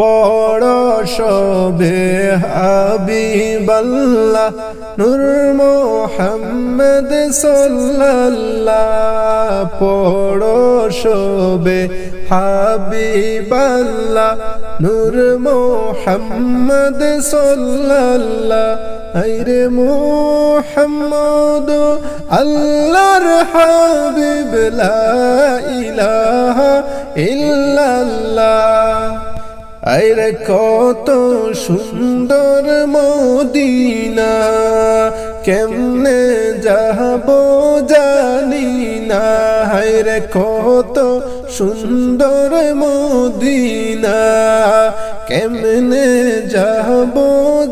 পড়শবে হাবিবাল্লাহ নূর মোহাম্মদ সাল্লাল্লাহ। পড়শবে হাবিবাল্লাহ নূর মোহাম্মদ সাল্লাল্লাহ। আইরে মোহাম্মদ, আল্লাহর হাবিব লা ইলাহা ইল্লাল্লাহ। আইরে কত সুন্দর মদিনা, কেমনে যাব জানি না। হাইরে কত সুন্দর মদিনা, কেমনে যাব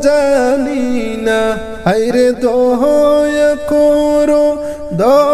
জানি না। হাইরে দয়া করো দয়াল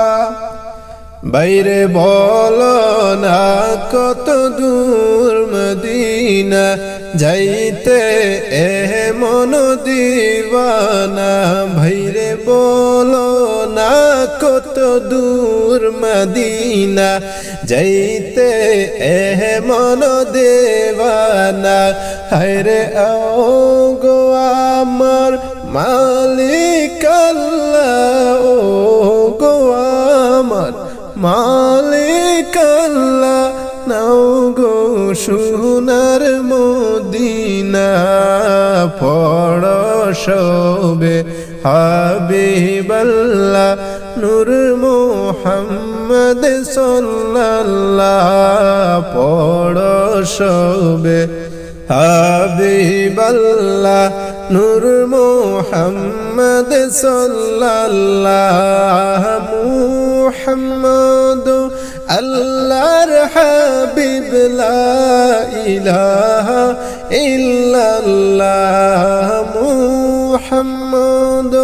বাইরে বলো না, কত দূর মদিনা, যাইতে এ মন দিবানা। ভাইরে বলো না, কত দূর মদিনা, যাইতে এ মন দেবানা। হায়রে ও গো আমার মালিক ও গো আমার মালিক আল্লাহ নাও গো সোনার মদিনা পড় সবে হাবিবাল্লাহ নূর মোহাম্মদ সাল্লাল্লাহ পড় সবে হাবিবাল্লাহ নূর মোহাম্মদ সাল্লাল্লাহ মুহাম্মদ আল্লাহর হাবিব লা ইলাহা ইল্লাল্লাহ মুহাম্মদ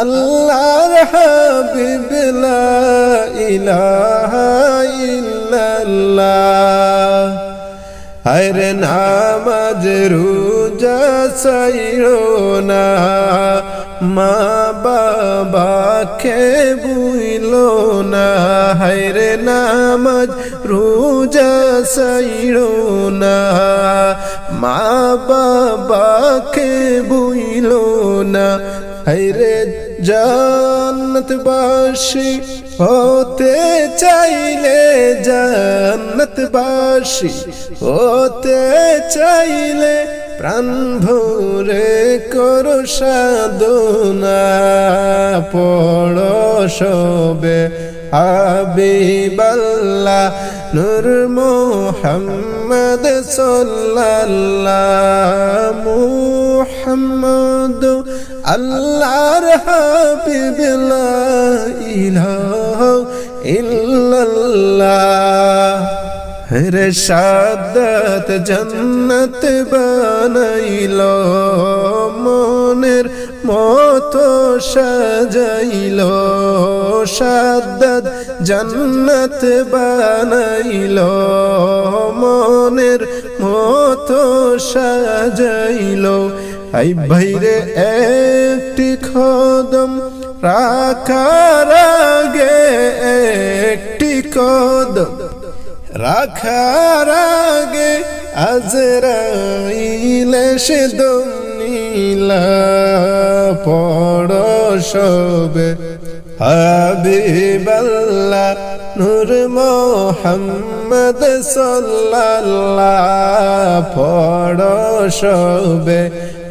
আল্লাহর হাবিব লা ইলাহা ইল্লাল্লাহ হরে নামাজ রোজা সাইরো না। মা বাবাকে বুইলো না। হরে নামাজ রোজা সাইরো না। মা বাবাকে বুইলো না। হরে জান্নাতবাসী হতে চাইলে জান্নাতবাসী হতে চাইলে প্রাণ ভরে করো সাধনা, পড়ো সবে হাবিবাল্লাহ, নূর মোহাম্মদ সাল্লাল্লাহ, মুহাম্মদ আল্লাহর হাবিব, লা ইলাহা ইল্লাল্লাহ। রে সাদত জন্নত বানাইল, মনের মতো সাজাইল, সাদত জন্নত বানাইল, মনের মতো সাজাইল। আই ভাইরে একটি খদম রাখার আগে একটি কদম রাখার আগে আজরাইলে সে দমিলা পড় সবে হাবিবাল্লাহ নূর মোহাম্মদ সাল্লাল্লাহ পড় সবে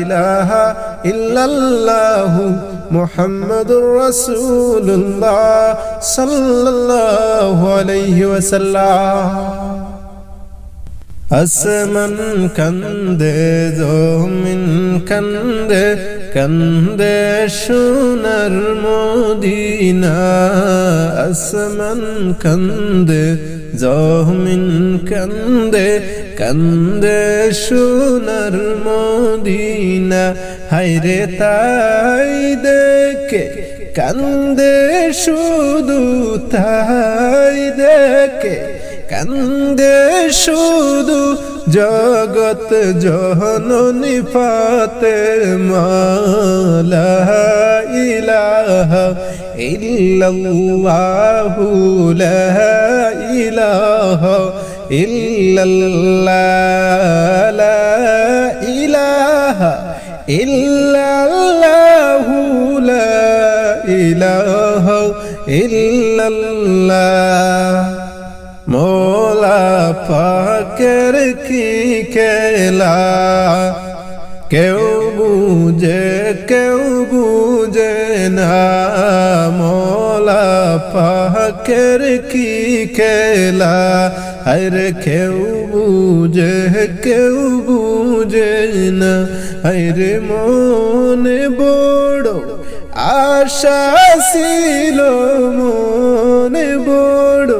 ইলাহা ইল্লাল্লাহু মুহাম্মাদুর রাসূলুল্লাহ সাল্লাল্লাহু আলাইহি ওয়াসাল্লাম। আসমান কান্দে, জমিন কান্দে কান্দে সোনার মদিনা। আসমান কান্দে, জমিন কান্দে কান্দে সোনার মদিনা হাইরে তাই দেখে কান্দে শুধু তাই দেখে কান্দে শুধু জগত জননী পাতে মালা ইলাহা ইল্লাল্লাহু লা ইলাহা মোলা পাকের কি খেলা কেউ বুঝে কেউ বুঝে না মোলা পাকের কি খেলা? হর কেউ বুঝে কেউ বুঝে না। হর মনে বড় আশা ছিল, মনে বড়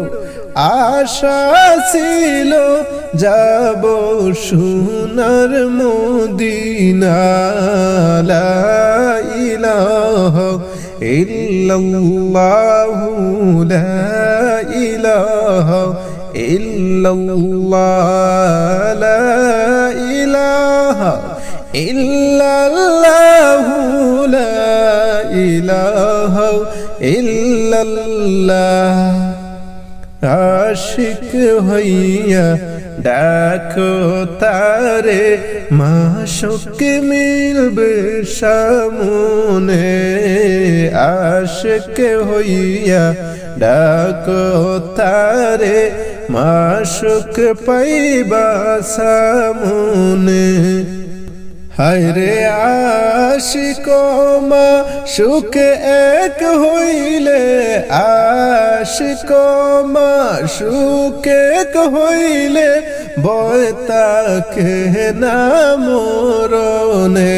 আশা ছিল। যাব সোনার মদিনা, লা ইলাহা ইল্লাল্লাহু, লা ইলাহা ইল্লাল্লাহ, লা ইলাহা ইল্লাল্লাহু, লা ইলাহা ইল্লাল্লাহ। আশিক হইয়া ডাকো তারে, মাসক মিলবে সামনে। আশিক হইয়া ডাকো তারে মাসুক পাইবা সামনে। হায়রে আশিক মা, সুখ এক হইলে আশিক মা, সুখ এক হইলে বয়তাকে না মরনে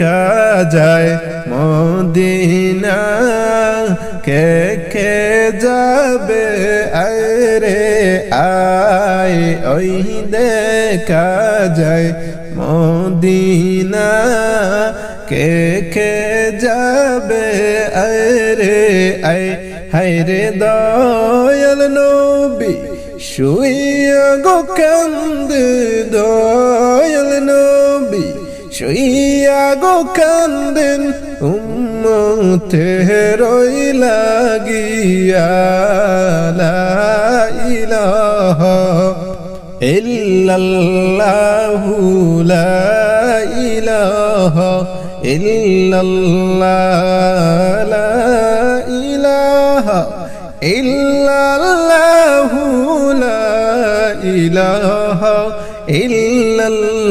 দেখা যায় মদিনা। কে কে যাবে? আরে আয়, ওই দেখা যায় মদিনা। কে কে যাবে? আরে আয় হায়রে দয়াল নবী। শুইয়া গো কান্দ দয়াল নবী। শুইয়া গো কান্দেন, উম্মতে রই লাগিয়া লা ইলাহা ইল্লাল্লাহু লা ইলাহা ইল্লাল্লাহ, লা ইল্লাল্লাহু, লা ইলাহা ইল্লাল্লাহ।